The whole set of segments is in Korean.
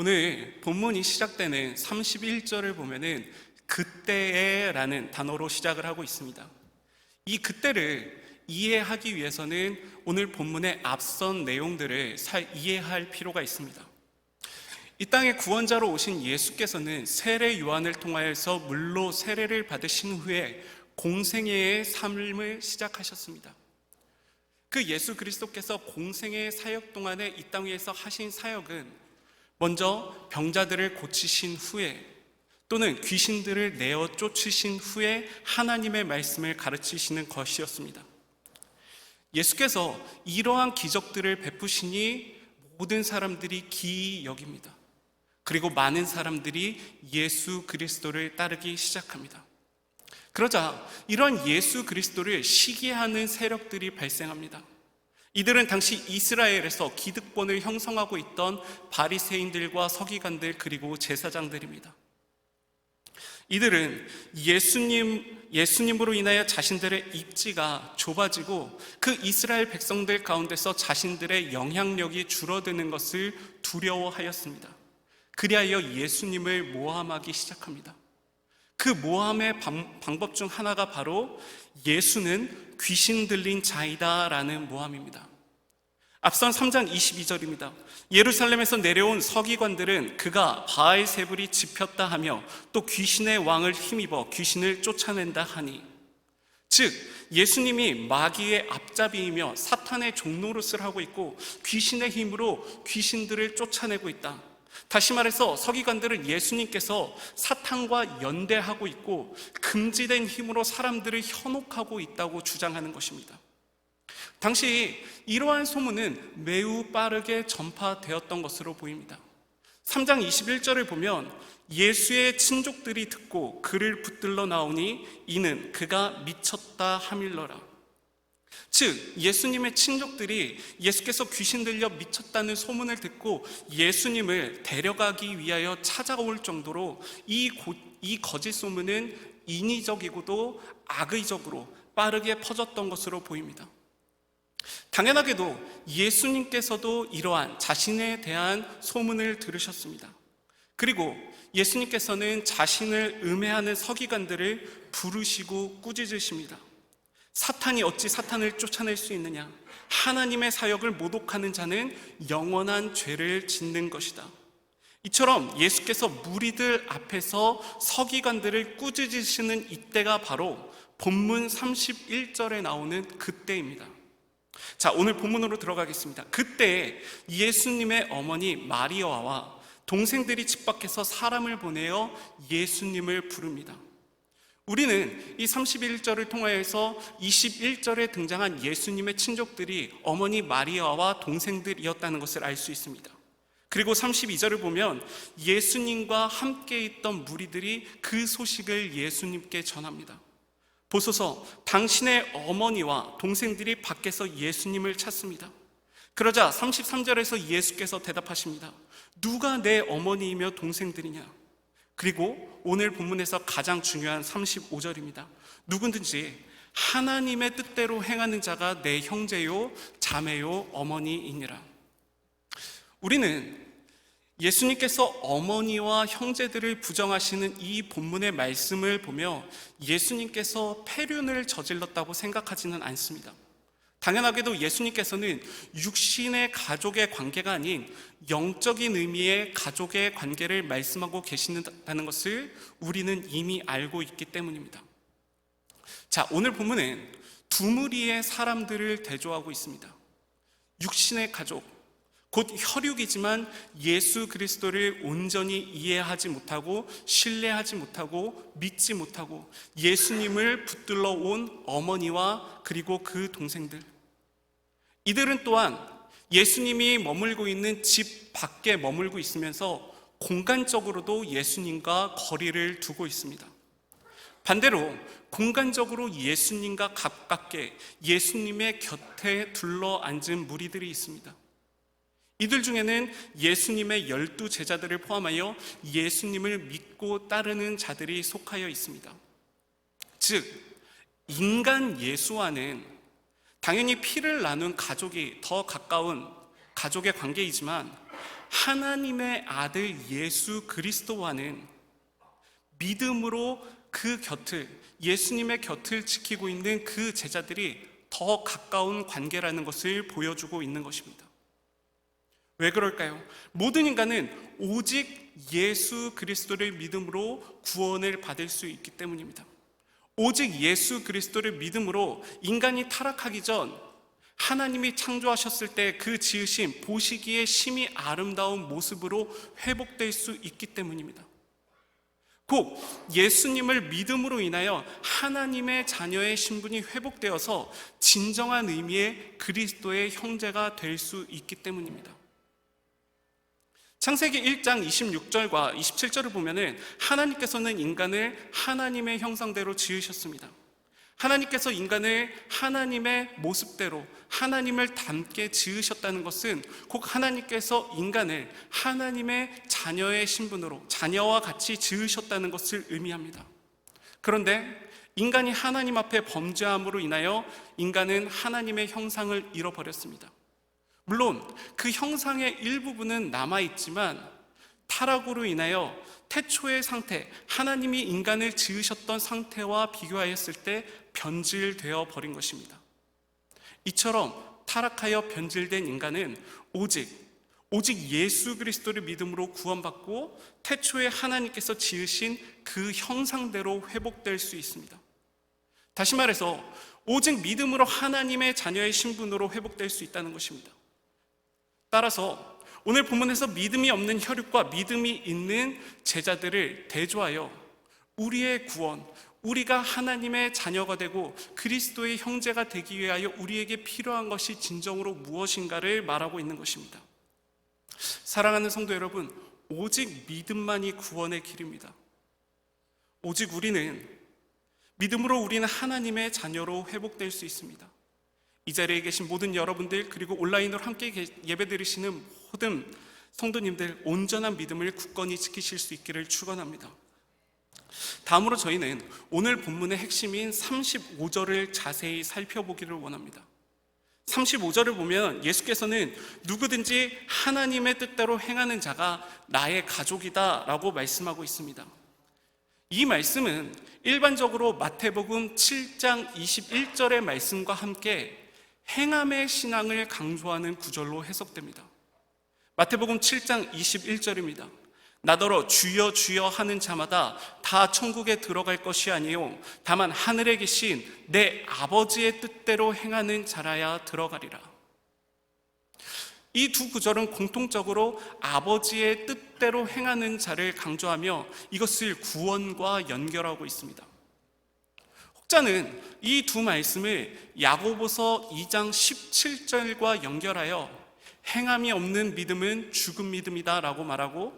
오늘 본문이 시작되는 31절을 보면은 그때에라는 단어로 시작을 하고 있습니다. 이 그때를 이해하기 위해서는 오늘 본문의 앞선 내용들을 잘 이해할 필요가 있습니다. 이 땅에 구원자로 오신 예수께서는 세례 요한을 통하여서 물로 세례를 받으신 후에 공생애의 삶을 시작하셨습니다. 그 예수 그리스도께서 공생의 사역 동안에 이 땅 위에서 하신 사역은 먼저 병자들을 고치신 후에 또는 귀신들을 내어 쫓으신 후에 하나님의 말씀을 가르치시는 것이었습니다. 예수께서 이러한 기적들을 베푸시니 모든 사람들이 기이 여깁니다. 그리고 많은 사람들이 예수 그리스도를 따르기 시작합니다. 그러자 이런 예수 그리스도를 시기하는 세력들이 발생합니다. 이들은 당시 이스라엘에서 기득권을 형성하고 있던 바리새인들과 서기관들 그리고 제사장들입니다. 이들은 예수님 예수님으로 인하여 자신들의 입지가 좁아지고 그 이스라엘 백성들 가운데서 자신들의 영향력이 줄어드는 것을 두려워하였습니다. 그리하여 예수님을 모함하기 시작합니다. 그 모함의 방, 방법 중 하나가 바로 예수는 귀신 들린 자이다라는 모함입니다. 앞선 3장 22절입니다. 예루살렘에서 내려온 서기관들은 그가 바알 세불이 집혔다 하며 또 귀신의 왕을 힘입어 귀신을 쫓아낸다 하니 즉 예수님이 마귀의 앞잡이이며 사탄의 종노릇을 하고 있고 귀신의 힘으로 귀신들을 쫓아내고 있다. 다시 말해서 서기관들은 예수님께서 사탄과 연대하고 있고 금지된 힘으로 사람들을 현혹하고 있다고 주장하는 것입니다. 당시 이러한 소문은 매우 빠르게 전파되었던 것으로 보입니다. 3장 21절을 보면 예수의 친족들이 듣고 그를 붙들러 나오니 이는 그가 미쳤다 하밀러라. 즉, 예수님의 친족들이 예수께서 귀신 들려 미쳤다는 소문을 듣고 예수님을 데려가기 위하여 찾아올 정도로 이, 고, 이 거짓 소문은 인위적이고도 악의적으로 빠르게 퍼졌던 것으로 보입니다. 당연하게도 예수님께서도 이러한 자신에 대한 소문을 들으셨습니다. 그리고 예수님께서는 자신을 음해하는 서기관들을 부르시고 꾸짖으십니다. 사탄이 어찌 사탄을 쫓아낼 수 있느냐? 하나님의 사역을 모독하는 자는 영원한 죄를 짓는 것이다. 이처럼 예수께서 무리들 앞에서 서기관들을 꾸짖으시는 이때가 바로 본문 31절에 나오는 그때입니다. 자, 오늘 본문으로 들어가겠습니다. 그때 예수님의 어머니 마리아와 동생들이 집 밖에서 사람을 보내어 예수님을 부릅니다. 우리는 이 31절을 통하여서 21절에 등장한 예수님의 친족들이 어머니 마리아와 동생들이었다는 것을 알 수 있습니다. 그리고 32절을 보면 예수님과 함께 있던 무리들이 그 소식을 예수님께 전합니다. 보소서 당신의 어머니와 동생들이 밖에서 예수님을 찾습니다. 그러자 33절에서 예수께서 대답하십니다. 누가 내 어머니이며 동생들이냐? 그리고 오늘 본문에서 가장 중요한 35절입니다. 누구든지 하나님의 뜻대로 행하는 자가 내 형제요, 자매요, 어머니이니라. 우리는 예수님께서 어머니와 형제들을 부정하시는 이 본문의 말씀을 보며 예수님께서 폐륜을 저질렀다고 생각하지는 않습니다. 당연하게도 예수님께서는 육신의 가족의 관계가 아닌 영적인 의미의 가족의 관계를 말씀하고 계시다는 것을 우리는 이미 알고 있기 때문입니다. 자, 오늘 본문은 두 무리의 사람들을 대조하고 있습니다. 육신의 가족, 곧 혈육이지만 예수 그리스도를 온전히 이해하지 못하고 신뢰하지 못하고 믿지 못하고 예수님을 붙들러 온 어머니와 그리고 그 동생들. 이들은 또한 예수님이 머물고 있는 집 밖에 머물고 있으면서 공간적으로도 예수님과 거리를 두고 있습니다. 반대로 공간적으로 예수님과 가깝게 예수님의 곁에 둘러 앉은 무리들이 있습니다. 이들 중에는 예수님의 열두 제자들을 포함하여 예수님을 믿고 따르는 자들이 속하여 있습니다. 즉, 인간 예수와는 당연히 피를 나눈 가족이 더 가까운 가족의 관계이지만 하나님의 아들 예수 그리스도와는 믿음으로 그 곁을 예수님의 곁을 지키고 있는 그 제자들이 더 가까운 관계라는 것을 보여주고 있는 것입니다. 왜 그럴까요? 모든 인간은 오직 예수 그리스도를 믿음으로 구원을 받을 수 있기 때문입니다. 오직 예수 그리스도를 믿음으로 인간이 타락하기 전 하나님이 창조하셨을 때 그 지으신 보시기에 심히 아름다운 모습으로 회복될 수 있기 때문입니다. 곧 예수님을 믿음으로 인하여 하나님의 자녀의 신분이 회복되어서 진정한 의미의 그리스도의 형제가 될 수 있기 때문입니다. 창세기 1장 26절과 27절을 보면은 하나님께서는 인간을 하나님의 형상대로 지으셨습니다. 하나님께서 인간을 하나님의 모습대로 하나님을 닮게 지으셨다는 것은 곧 하나님께서 인간을 하나님의 자녀의 신분으로 자녀와 같이 지으셨다는 것을 의미합니다. 그런데 인간이 하나님 앞에 범죄함으로 인하여 인간은 하나님의 형상을 잃어버렸습니다. 물론 그 형상의 일부분은 남아있지만 타락으로 인하여 태초의 상태, 하나님이 인간을 지으셨던 상태와 비교하였을 때 변질되어 버린 것입니다. 이처럼 타락하여 변질된 인간은 오직 오직 예수 그리스도를 믿음으로 구원받고 태초에 하나님께서 지으신 그 형상대로 회복될 수 있습니다. 다시 말해서 오직 믿음으로 하나님의 자녀의 신분으로 회복될 수 있다는 것입니다. 따라서 오늘 본문에서 믿음이 없는 혈육과 믿음이 있는 제자들을 대조하여 우리의 구원, 우리가 하나님의 자녀가 되고 그리스도의 형제가 되기 위하여 우리에게 필요한 것이 진정으로 무엇인가를 말하고 있는 것입니다. 사랑하는 성도 여러분, 오직 믿음만이 구원의 길입니다. 오직 우리는 믿음으로 우리는 하나님의 자녀로 회복될 수 있습니다. 이 자리에 계신 모든 여러분들 그리고 온라인으로 함께 예배드리시는 모든 성도님들 온전한 믿음을 굳건히 지키실 수 있기를 축원합니다. 다음으로 저희는 오늘 본문의 핵심인 35절을 자세히 살펴보기를 원합니다. 35절을 보면 예수께서는 누구든지 하나님의 뜻대로 행하는 자가 나의 가족이다 라고 말씀하고 있습니다. 이 말씀은 일반적으로 마태복음 7장 21절의 말씀과 함께 행함의 신앙을 강조하는 구절로 해석됩니다. 마태복음 7장 21절입니다. 나더러 주여 주여 하는 자마다 다 천국에 들어갈 것이 아니요 다만 하늘에 계신 내 아버지의 뜻대로 행하는 자라야 들어가리라. 이 두 구절은 공통적으로 아버지의 뜻대로 행하는 자를 강조하며 이것을 구원과 연결하고 있습니다. 혹자는 이 두 말씀을 야고보서 2장 17절과 연결하여 행함이 없는 믿음은 죽은 믿음이다 라고 말하고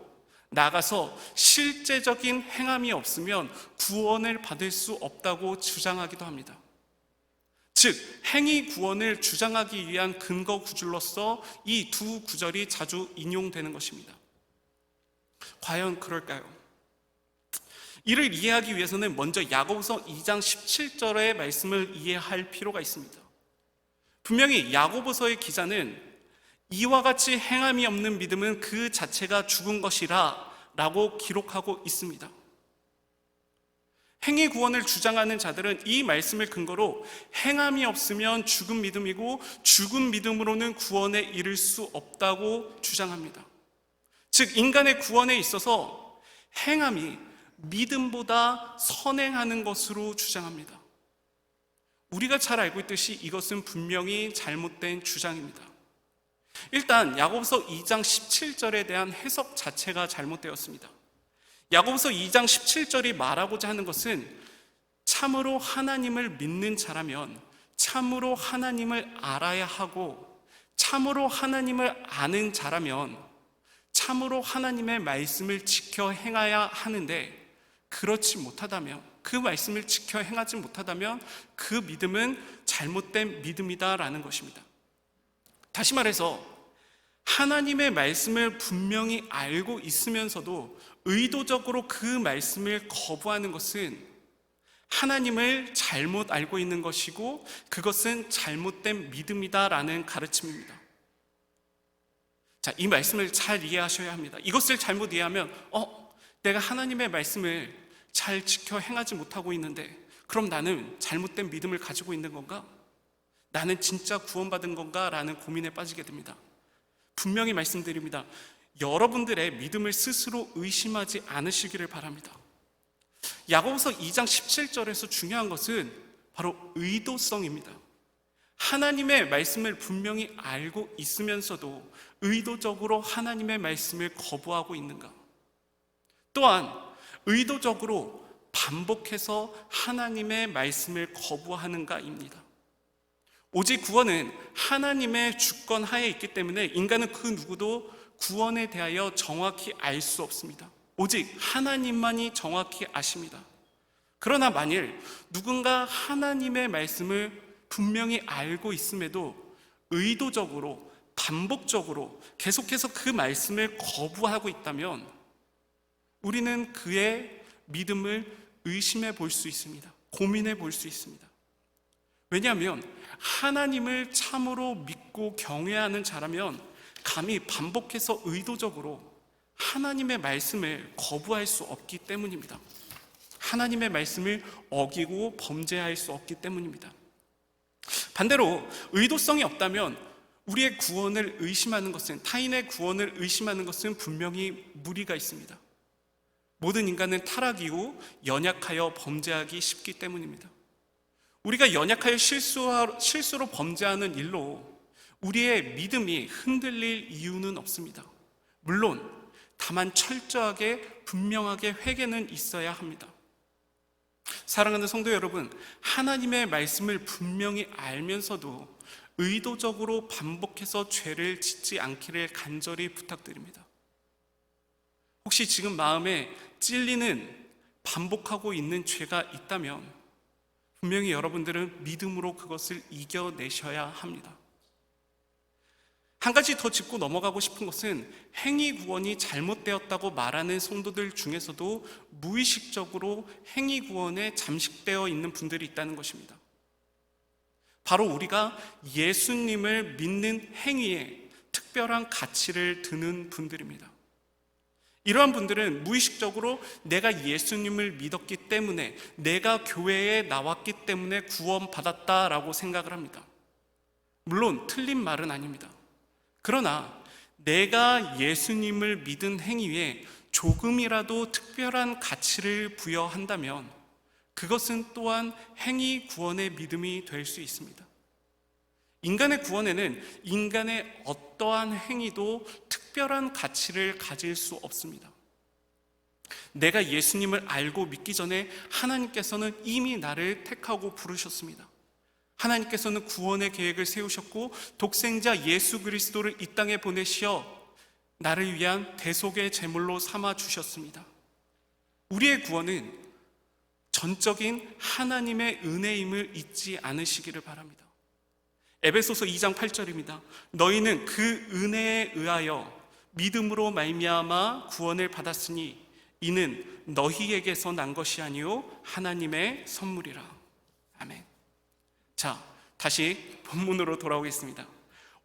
나가서 실제적인 행함이 없으면 구원을 받을 수 없다고 주장하기도 합니다. 즉, 행위 구원을 주장하기 위한 근거 구절로서 이 두 구절이 자주 인용되는 것입니다. 과연 그럴까요? 이를 이해하기 위해서는 먼저 야고보서 2장 17절의 말씀을 이해할 필요가 있습니다. 분명히 야고보서의 기자는 이와 같이 행함이 없는 믿음은 그 자체가 죽은 것이라 라고 기록하고 있습니다. 행위 구원을 주장하는 자들은 이 말씀을 근거로 행함이 없으면 죽은 믿음이고 죽은 믿음으로는 구원에 이를 수 없다고 주장합니다. 즉, 인간의 구원에 있어서 행함이 믿음보다 선행하는 것으로 주장합니다. 우리가 잘 알고 있듯이 이것은 분명히 잘못된 주장입니다. 일단 야고보서 2장 17절에 대한 해석 자체가 잘못되었습니다. 야고보서 2장 17절이 말하고자 하는 것은 참으로 하나님을 믿는 자라면 참으로 하나님을 알아야 하고 참으로 하나님을 아는 자라면 참으로 하나님의 말씀을 지켜 행해야 하는데 그렇지 못하다면 그 말씀을 지켜 행하지 못하다면 그 믿음은 잘못된 믿음이다라는 것입니다. 다시 말해서 하나님의 말씀을 분명히 알고 있으면서도 의도적으로 그 말씀을 거부하는 것은 하나님을 잘못 알고 있는 것이고 그것은 잘못된 믿음이다라는 가르침입니다. 자, 이 말씀을 잘 이해하셔야 합니다. 이것을 잘못 이해하면, 어, 내가 하나님의 말씀을 잘 지켜 행하지 못하고 있는데, 그럼 나는 잘못된 믿음을 가지고 있는 건가? 나는 진짜 구원받은 건가? 라는 고민에 빠지게 됩니다. 분명히 말씀드립니다. 여러분들의 믿음을 스스로 의심하지 않으시기를 바랍니다. 야고보서 2장 17절에서 중요한 것은 바로 의도성입니다. 하나님의 말씀을 분명히 알고 있으면서도 의도적으로 하나님의 말씀을 거부하고 있는가? 또한 의도적으로 반복해서 하나님의 말씀을 거부하는가입니다. 오직 구원은 하나님의 주권 하에 있기 때문에 인간은 그 누구도 구원에 대하여 정확히 알 수 없습니다. 오직 하나님만이 정확히 아십니다. 그러나 만일 누군가 하나님의 말씀을 분명히 알고 있음에도 의도적으로 반복적으로 계속해서 그 말씀을 거부하고 있다면 우리는 그의 믿음을 의심해 볼 수 있습니다. 고민해 볼 수 있습니다. 왜냐하면 하나님을 참으로 믿고 경외하는 자라면 감히 반복해서 의도적으로 하나님의 말씀을 거부할 수 없기 때문입니다. 하나님의 말씀을 어기고 범죄할 수 없기 때문입니다. 반대로 의도성이 없다면 우리의 구원을 의심하는 것은 타인의 구원을 의심하는 것은 분명히 무리가 있습니다. 모든 인간은 타락이고 연약하여 범죄하기 쉽기 때문입니다. 우리가 연약하여 실수로 범죄하는 일로 우리의 믿음이 흔들릴 이유는 없습니다. 물론 다만 철저하게 분명하게 회개는 있어야 합니다. 사랑하는 성도 여러분, 하나님의 말씀을 분명히 알면서도 의도적으로 반복해서 죄를 짓지 않기를 간절히 부탁드립니다. 혹시 지금 마음에 찔리는 반복하고 있는 죄가 있다면 분명히 여러분들은 믿음으로 그것을 이겨내셔야 합니다. 한 가지 더 짚고 넘어가고 싶은 것은 행위 구원이 잘못되었다고 말하는 성도들 중에서도 무의식적으로 행위 구원에 잠식되어 있는 분들이 있다는 것입니다. 바로 우리가 예수님을 믿는 행위에 특별한 가치를 두는 분들입니다. 이러한 분들은 무의식적으로 내가 예수님을 믿었기 때문에 내가 교회에 나왔기 때문에 구원받았다라고 생각을 합니다. 물론 틀린 말은 아닙니다. 그러나 내가 예수님을 믿은 행위에 조금이라도 특별한 가치를 부여한다면 그것은 또한 행위 구원의 믿음이 될 수 있습니다. 인간의 구원에는 인간의 어떠한 행위도 특별한 가치를 가질 수 없습니다. 내가 예수님을 알고 믿기 전에 하나님께서는 이미 나를 택하고 부르셨습니다. 하나님께서는 구원의 계획을 세우셨고 독생자 예수 그리스도를 이 땅에 보내시어 나를 위한 대속의 제물로 삼아 주셨습니다. 우리의 구원은 전적인 하나님의 은혜임을 잊지 않으시기를 바랍니다. 에베소서 2장 8절입니다. 너희는 그 은혜에 의하여 믿음으로 말미암아 구원을 받았으니 이는 너희에게서 난 것이 아니요 하나님의 선물이라. 아멘. 자, 다시 본문으로 돌아오겠습니다.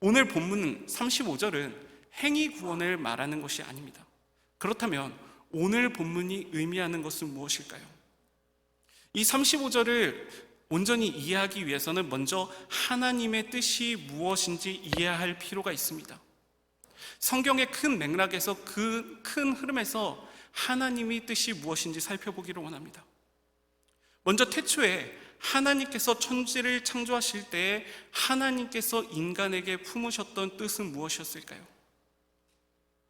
오늘 본문은 35절은 행위 구원을 말하는 것이 아닙니다. 그렇다면 오늘 본문이 의미하는 것은 무엇일까요? 이 35절을 온전히 이해하기 위해서는 먼저 하나님의 뜻이 무엇인지 이해할 필요가 있습니다. 성경의 큰 맥락에서 그 큰 흐름에서 하나님의 뜻이 무엇인지 살펴보기를 원합니다. 먼저 태초에 하나님께서 천지를 창조하실 때에 하나님께서 인간에게 품으셨던 뜻은 무엇이었을까요?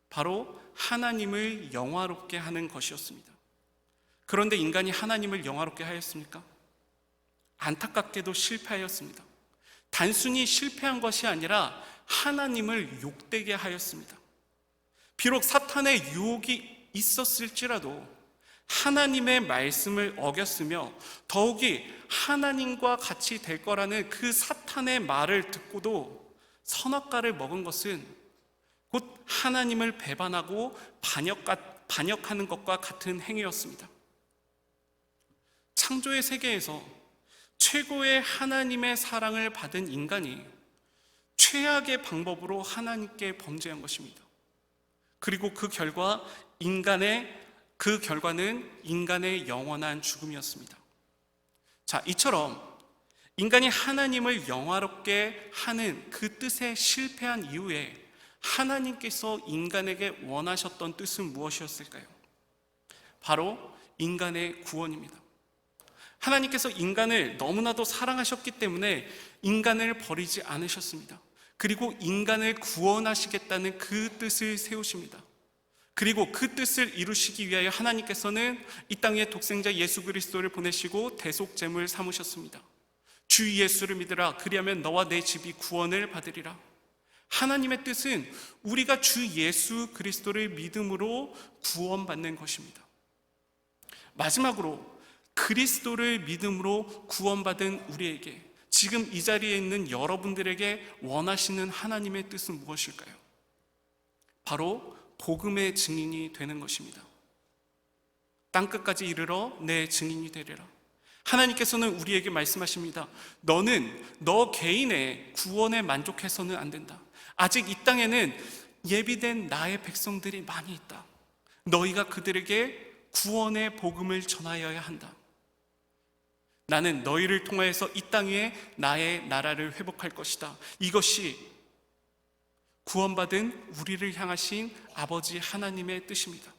바로 하나님을 영화롭게 하는 것이었습니다. 그런데 인간이 하나님을 영화롭게 하였습니까? 안타깝게도 실패하였습니다. 단순히 실패한 것이 아니라 하나님을 욕되게 하였습니다. 비록 사탄의 유혹이 있었을지라도 하나님의 말씀을 어겼으며 더욱이 하나님과 같이 될 거라는 그 사탄의 말을 듣고도 선악과를 먹은 것은 곧 하나님을 배반하고 반역하는 것과 같은 행위였습니다. 창조의 세계에서 최고의 하나님의 사랑을 받은 인간이 최악의 방법으로 하나님께 범죄한 것입니다. 그리고 그 결과 인간의 그 결과는 인간의 영원한 죽음이었습니다. 자, 이처럼 인간이 하나님을 영화롭게 하는 그 뜻에 실패한 이후에 하나님께서 인간에게 원하셨던 뜻은 무엇이었을까요? 바로 인간의 구원입니다. 하나님께서 인간을 너무나도 사랑하셨기 때문에 인간을 버리지 않으셨습니다. 그리고 인간을 구원하시겠다는 그 뜻을 세우십니다. 그리고 그 뜻을 이루시기 위하여 하나님께서는 이 땅에 독생자 예수 그리스도를 보내시고 대속죄물 삼으셨습니다. 주 예수를 믿으라 그리하면 너와 내 집이 구원을 받으리라. 하나님의 뜻은 우리가 주 예수 그리스도를 믿음으로 구원받는 것입니다. 마지막으로 그리스도를 믿음으로 구원받은 우리에게 지금 이 자리에 있는 여러분들에게 원하시는 하나님의 뜻은 무엇일까요? 바로 복음의 증인이 되는 것입니다. 땅 끝까지 이르러 내 증인이 되리라. 하나님께서는 우리에게 말씀하십니다. 너는 너 개인의 구원에 만족해서는 안 된다. 아직 이 땅에는 예비된 나의 백성들이 많이 있다. 너희가 그들에게 구원의 복음을 전하여야 한다. 나는 너희를 통하여서 이 땅 위에 나의 나라를 회복할 것이다. 이것이 구원받은 우리를 향하신 아버지 하나님의 뜻입니다.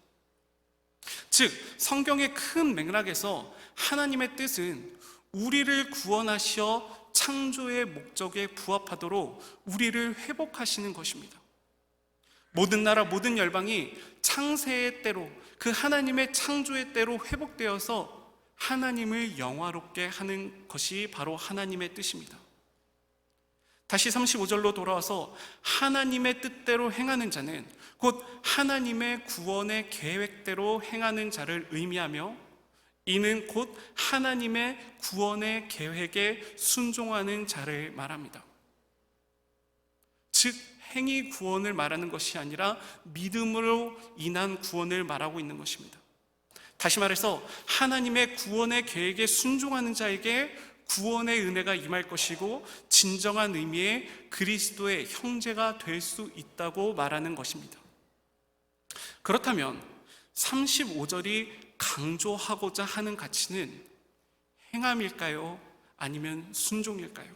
즉, 성경의 큰 맥락에서 하나님의 뜻은 우리를 구원하셔 창조의 목적에 부합하도록 우리를 회복하시는 것입니다. 모든 나라, 모든 열방이 창세의 때로 그 하나님의 창조의 때로 회복되어서 하나님을 영화롭게 하는 것이 바로 하나님의 뜻입니다. 다시 35절로 돌아와서 하나님의 뜻대로 행하는 자는 곧 하나님의 구원의 계획대로 행하는 자를 의미하며 이는 곧 하나님의 구원의 계획에 순종하는 자를 말합니다. 즉, 행위 구원을 말하는 것이 아니라 믿음으로 인한 구원을 말하고 있는 것입니다. 다시 말해서 하나님의 구원의 계획에 순종하는 자에게 구원의 은혜가 임할 것이고 진정한 의미의 그리스도의 형제가 될 수 있다고 말하는 것입니다. 그렇다면 35절이 강조하고자 하는 가치는 행함일까요? 아니면 순종일까요?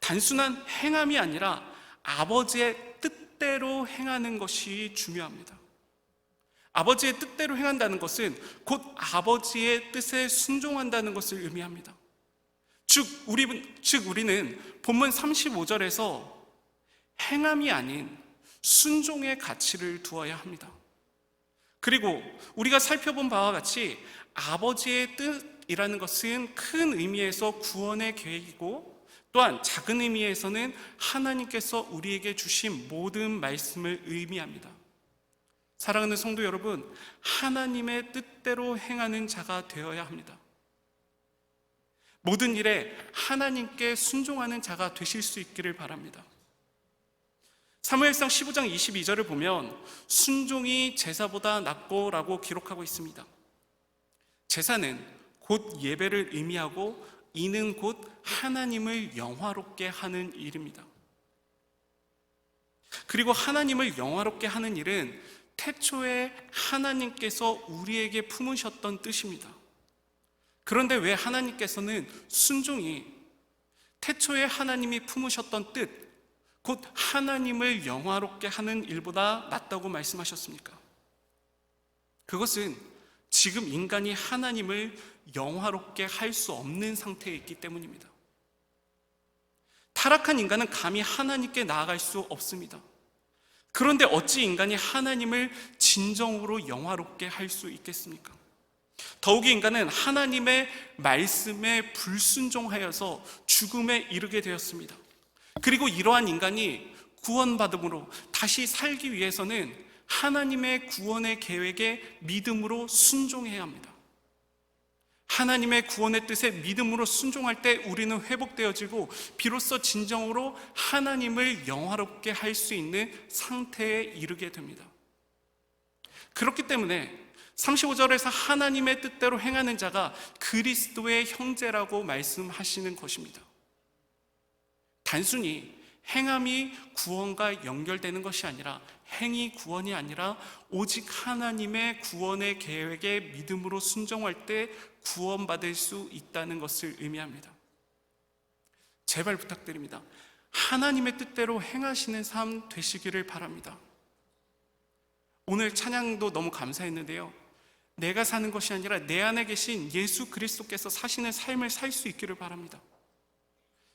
단순한 행함이 아니라 아버지의 뜻대로 행하는 것이 중요합니다. 아버지의 뜻대로 행한다는 것은 곧 아버지의 뜻에 순종한다는 것을 의미합니다. 즉, 우리, 즉 우리는 본문 35절에서 행함이 아닌 순종의 가치를 두어야 합니다. 그리고 우리가 살펴본 바와 같이 아버지의 뜻이라는 것은 큰 의미에서 구원의 계획이고 또한 작은 의미에서는 하나님께서 우리에게 주신 모든 말씀을 의미합니다. 사랑하는 성도 여러분, 하나님의 뜻대로 행하는 자가 되어야 합니다. 모든 일에 하나님께 순종하는 자가 되실 수 있기를 바랍니다. 사무엘상 15장 22절을 보면 순종이 제사보다 낫고라고 기록하고 있습니다. 제사는 곧 예배를 의미하고 이는 곧 하나님을 영화롭게 하는 일입니다. 그리고 하나님을 영화롭게 하는 일은 태초에 하나님께서 우리에게 품으셨던 뜻입니다. 그런데 왜 하나님께서는 순종이 태초에 하나님이 품으셨던 뜻, 곧 하나님을 영화롭게 하는 일보다 낫다고 말씀하셨습니까? 그것은 지금 인간이 하나님을 영화롭게 할 수 없는 상태에 있기 때문입니다. 타락한 인간은 감히 하나님께 나아갈 수 없습니다. 그런데 어찌 인간이 하나님을 진정으로 영화롭게 할 수 있겠습니까? 더욱이 인간은 하나님의 말씀에 불순종하여서 죽음에 이르게 되었습니다. 그리고 이러한 인간이 구원받음으로 다시 살기 위해서는 하나님의 구원의 계획에 믿음으로 순종해야 합니다. 하나님의 구원의 뜻에 믿음으로 순종할 때 우리는 회복되어지고 비로소 진정으로 하나님을 영화롭게 할 수 있는 상태에 이르게 됩니다. 그렇기 때문에 35절에서 하나님의 뜻대로 행하는 자가 그리스도의 형제라고 말씀하시는 것입니다. 단순히 행함이 구원과 연결되는 것이 아니라 행이 구원이 아니라 오직 하나님의 구원의 계획에 믿음으로 순종할 때 구원받을 수 있다는 것을 의미합니다. 제발 부탁드립니다. 하나님의 뜻대로 행하시는 삶 되시기를 바랍니다. 오늘 찬양도 너무 감사했는데요. 내가 사는 것이 아니라 내 안에 계신 예수 그리스도께서 사시는 삶을 살 수 있기를 바랍니다.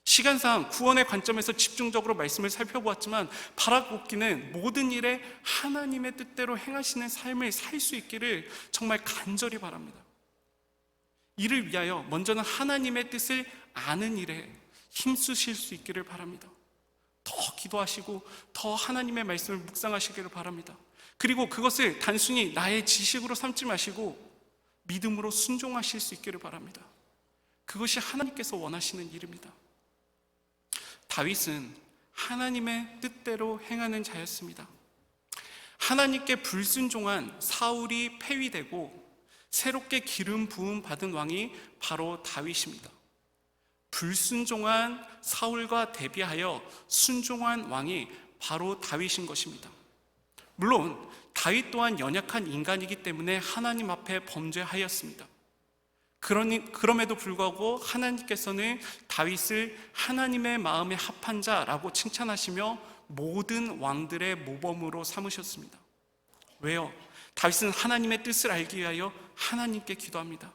시간상 구원의 관점에서 집중적으로 말씀을 살펴보았지만 바라봅기는 모든 일에 하나님의 뜻대로 행하시는 삶을 살 수 있기를 정말 간절히 바랍니다. 이를 위하여 먼저는 하나님의 뜻을 아는 일에 힘쓰실 수 있기를 바랍니다. 더 기도하시고 더 하나님의 말씀을 묵상하시기를 바랍니다. 그리고 그것을 단순히 나의 지식으로 삼지 마시고 믿음으로 순종하실 수 있기를 바랍니다. 그것이 하나님께서 원하시는 일입니다. 다윗은 하나님의 뜻대로 행하는 자였습니다. 하나님께 불순종한 사울이 폐위되고 새롭게 기름 부음 받은 왕이 바로 다윗입니다. 불순종한 사울과 대비하여 순종한 왕이 바로 다윗인 것입니다. 물론 다윗 또한 연약한 인간이기 때문에 하나님 앞에 범죄하였습니다. 그러니 그럼에도 불구하고 하나님께서는 다윗을 하나님의 마음에 합한 자라고 칭찬하시며 모든 왕들의 모범으로 삼으셨습니다. 왜요? 다윗은 하나님의 뜻을 알기 위하여 하나님께 기도합니다.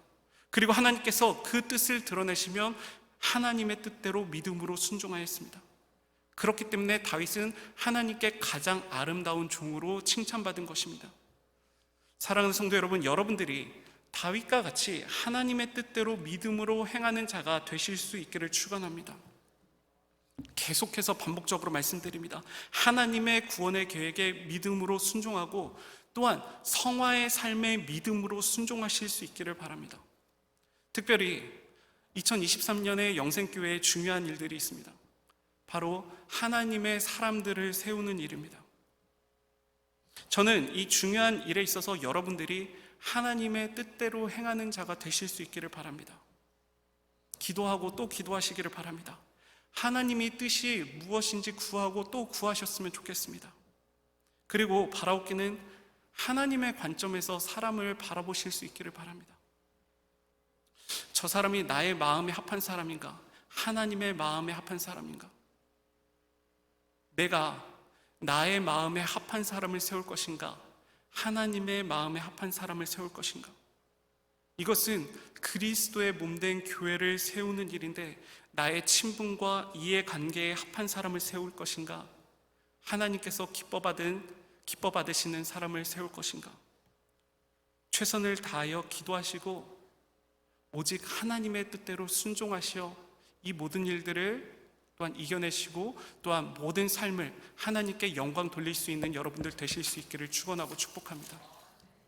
그리고 하나님께서 그 뜻을 드러내시면 하나님의 뜻대로 믿음으로 순종하였습니다. 그렇기 때문에 다윗은 하나님께 가장 아름다운 종으로 칭찬받은 것입니다. 사랑하는 성도 여러분, 여러분들이 다윗과 같이 하나님의 뜻대로 믿음으로 행하는 자가 되실 수 있기를 축원합니다. 계속해서 반복적으로 말씀드립니다. 하나님의 구원의 계획에 믿음으로 순종하고 또한 성화의 삶에 믿음으로 순종하실 수 있기를 바랍니다. 특별히 2023년에 영생교회에 중요한 일들이 있습니다. 바로 하나님의 사람들을 세우는 일입니다. 저는 이 중요한 일에 있어서 여러분들이 하나님의 뜻대로 행하는 자가 되실 수 있기를 바랍니다. 기도하고 또 기도하시기를 바랍니다. 하나님이 뜻이 무엇인지 구하고 또 구하셨으면 좋겠습니다. 그리고 바라옵기는 하나님의 관점에서 사람을 바라보실 수 있기를 바랍니다. 저 사람이 나의 마음에 합한 사람인가? 하나님의 마음에 합한 사람인가? 내가 나의 마음에 합한 사람을 세울 것인가? 하나님의 마음에 합한 사람을 세울 것인가? 이것은 그리스도의 몸된 교회를 세우는 일인데 나의 친분과 이해 관계에 합한 사람을 세울 것인가? 하나님께서 기뻐 받은 기뻐 받으시는 사람을 세울 것인가? 최선을 다하여 기도하시고 오직 하나님의 뜻대로 순종하시어 이 모든 일들을 또한 이겨내시고 또한 모든 삶을 하나님께 영광 돌릴 수 있는 여러분들 되실 수 있기를 축원하고 축복합니다.